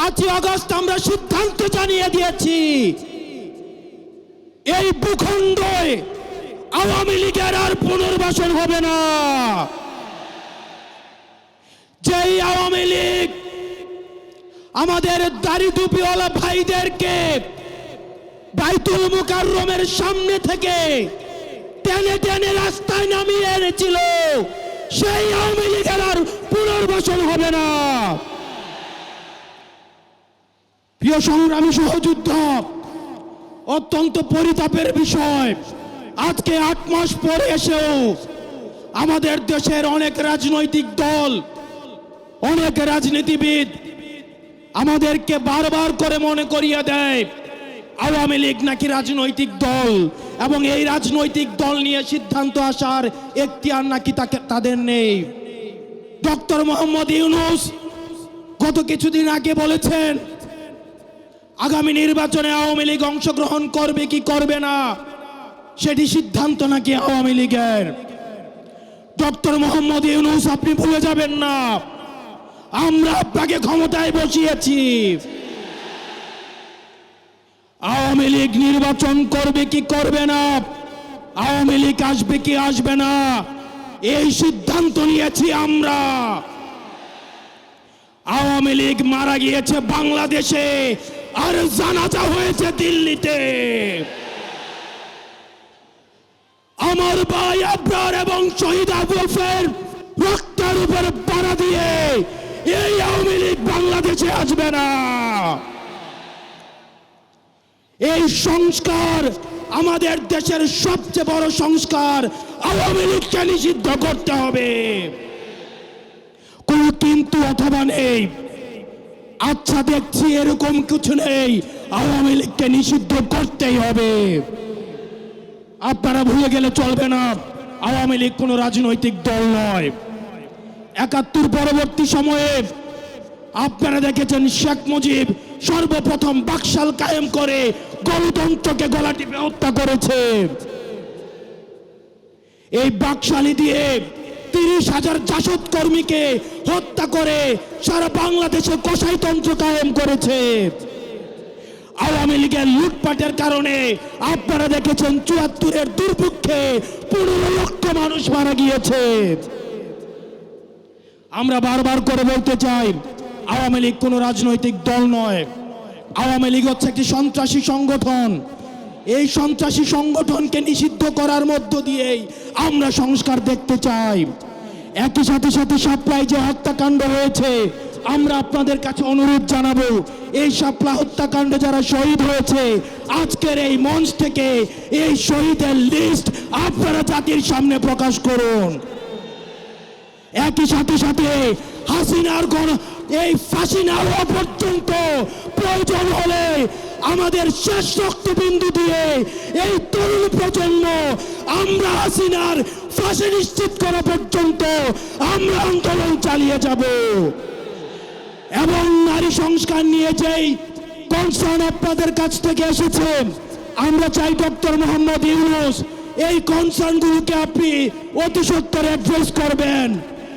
পাঁচই আগস্ট আমরা সিদ্ধান্ত জানিয়ে দিয়েছি, এই ভূখণ্ডে আওয়ামী লীগের আর পুনর্বাসন হবে না। যেই আওয়ামী লীগ আমাদের দাড়ি টুপিওয়ালা ভাইদেরকে বাইতুল মুকাররমের সামনে থেকে টেনে টেনে রাস্তায় নামিয়ে এনেছিল, সেই আওয়ামী লীগের আর পুনর্বাসন হবে না। প্রিয় সংগ্রামী সহযুদ্ধ অত্যন্ত পরিতাপের বিষয়। আজকে আট মাস পরে এসেও আমাদের দেশের অনেক রাজনৈতিক দল, অনেক রাজনীতিবিদ আমাদেরকে বারবার করে মনে করিয়ে দেয়, আওয়ামী লীগ নাকি রাজনৈতিক দল এবং এই রাজনৈতিক দল নিয়ে সিদ্ধান্ত আসার এখতিয়ার নাকি তাকে, তাদের নেই। ডক্টর মোহাম্মদ ইউনুস গত কিছুদিন আগে বলেছেন আগামী নির্বাচনে আওয়ামী লীগ অংশগ্রহণ করবে কি করবে না, সেটি সিদ্ধান্ত নাকি আওয়ামী লীগের? ডক্টর মোহাম্মদ ইউনুস, আপনি ভুলে যাবেন না। আমরা আপনাকে ক্ষমতায় বসিয়েছি। আওয়ামী লীগ নির্বাচন করবে কি করবে না, আওয়ামী লীগ আসবে কি আসবে না, এই সিদ্ধান্ত নিয়েছি আমরা। আওয়ামী লীগ মারা গিয়েছে বাংলাদেশে। আর জানাজা হয়েছে দিল্লিতে। আমার ভাই আবরার এবং শহীদ আবুফের রক্তের উপর পাড়া দিয়ে এই আওয়ামী লীগ বাংলাদেশে আসবে না। এই সংস্কার আমাদের দেশের সবচেয়ে বড় সংস্কার, আওয়ামী লীগকে নিষিদ্ধ করতে হবে। কোন কিন্তু অথবা নেই। আচ্ছা দেখছি, এরকম কিছু নেই। আওয়ামী লীগকে নিষিদ্ধ করতেই হবে। আপনারা ভুলে গেলে চলবে না। আওয়ামী লীগ কোনো রাজনৈতিক দল নয়। একাত্তর পরবর্তী সময়ে আপনারা দেখেছেন শেখ মুজিব সর্বপ্রথম বাকশাল কায়েম করে গণতন্ত্রকে গলা টিপে হত্যা করেছে। এই বাকশালী দিয়ে তিরিশ হাজার জাসদ কর্মীকে হত্যা করে সারা বাংলাদেশে কসাইতন্ত্র কায়েম করেছে। আওয়ামী লীগের লুটপাটের কারণে আপনারা দেখেছেন চুয়াত্তরের দুর্ভিক্ষে পনেরো লক্ষ মানুষ মারা গিয়েছে। আমরা বারবার করে বলতে চাই, আওয়ামী লীগ কোনো রাজনৈতিক দল নয়। আওয়ামী লীগ হচ্ছে একটি সন্ত্রাসী সংগঠন। এই সন্ত্রাসী সংগঠনকে নিষিদ্ধ করার মধ্য দিয়েই আমরা সংস্কার দেখতে চাই। একই সাথে সাথে সাপ্লাই যে হত্যাকাণ্ড হয়েছে, আমরা আপনাদের কাছে অনুরোধ জানাব, এই সাপলা হত্যাকাণ্ডে যারা শহীদ হয়েছে, আজকের এই মঞ্চ থেকে এই শহীদের লিস্ট আপনারা জাতির সামনে প্রকাশ করুন। একই সাথে সাথে হাসিনার গণ এই ফাঁসি না হওয়া পর্যন্ত প্রয়োজন হলে আমাদের শেষ রক্তবিন্দু দিয়ে এই তরুণ প্রজন্ম, আমরা হাসিনার ফাঁসি নিশ্চিত করা পর্যন্ত আমরা আন্দোলন চালিয়ে যাব। এবং নারী সংস্কার নিয়ে যেই কনসার্ন আপনাদের কাছ থেকে এসেছে, আমরা চাই ডক্টর মোহাম্মদ ইউনুস, এই কনসার্নগুলোকে আপনি অতি সত্তর অ্যাড্রেস করবেন।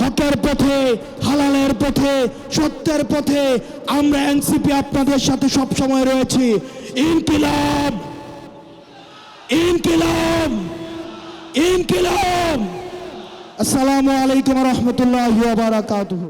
হকের পথে, হালালের পথে, সত্যের পথে আমরা এনসিপি আপনাদের সাথে সব সময় রয়েছি। ইনকিলাব! ইনকিলাব! ইনকিলাব! আসসালামু আলাইকুম রহমতুল্লাহ